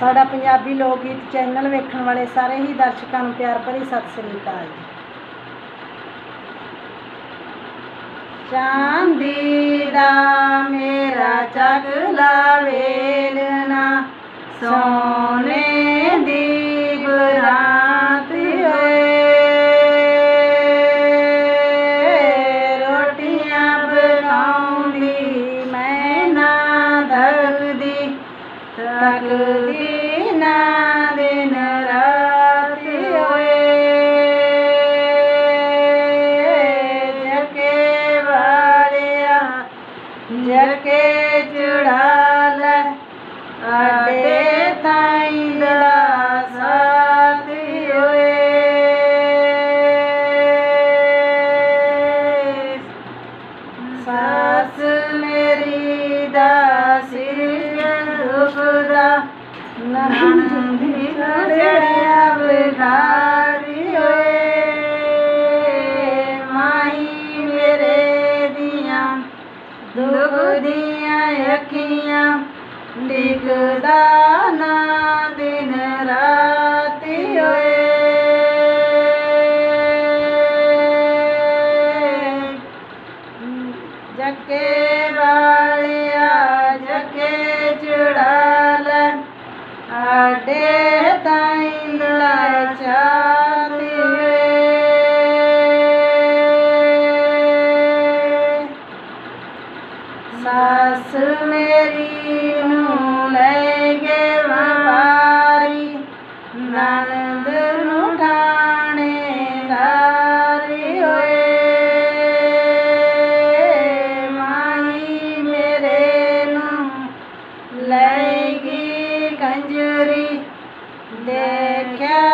ਸਾਡਾ ਪੰਜਾਬੀ ਲੋਕ ਗੀਤ ਚੈਨਲ ਵੇਖਣ ਵਾਲੇ ਸਾਰੇ ਹੀ ਦਰਸ਼ਕਾਂ ਨੂੰ ਪਿਆਰ ਭਰੀ ਸਤਿ ਸ੍ਰੀ ਅਕਾਲ ਜੀ। ਚਾਂਦੀ ਦਾ ਮੇਰਾ ਚਗਲਾ ਵੇਲਣਾ ਸੋਨੇ ਦੀ ਬਰਾਤ ਹੋਏ। ਰੋਟੀਆਂ ਪਕਾਉਂਦੀ, ਮੈਂ ਨਾ ਧਗਦੀ ਤੱਕਦੀ माई विर दुखदान दिनर ਸੱਸ ਮੇਰੀ ਨੂੰ ਲੈ ਗੇ ਵਪਾਰੀ, ਨਣਦ ਨੂੰ ਠਾਣੇਦਾਰੀ ਹੋਏ। ਮਾਈ ਮੇਰੇ ਨੂੰ ਲੈ ਗਈ ਕੰਜਰੀ, ਦੇਖਿਆ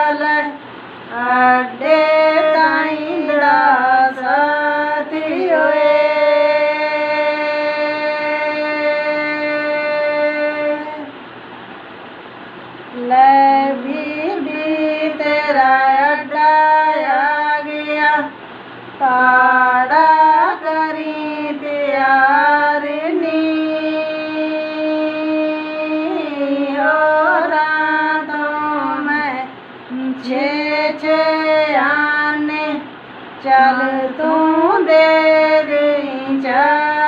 ਲੈ ਬੀਬੀ ਤੇਰਾ ਅੱਡਾ ਆ ਗਿਆ ਪਾੜਾ ਕਰੀ ਤਿਆਰ ਨੀ ਹੋਰਾਂ ਤੋਂ ਮੈਂ ਛੇ ਛੇ ਆਨੇ ਚੱਲ ਤੂੰ ਦੇ ਦੇ ਚਾਰਨੀ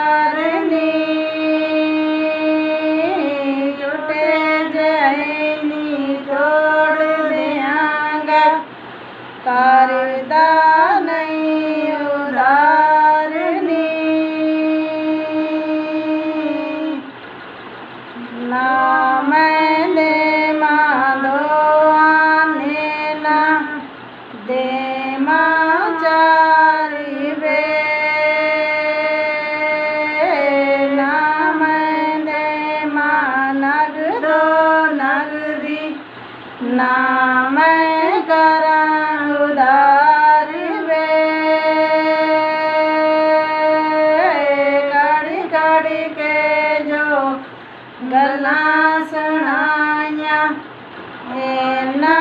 मैं कर उदार वे। कड़ी कड़ के जो गला सुनाया ना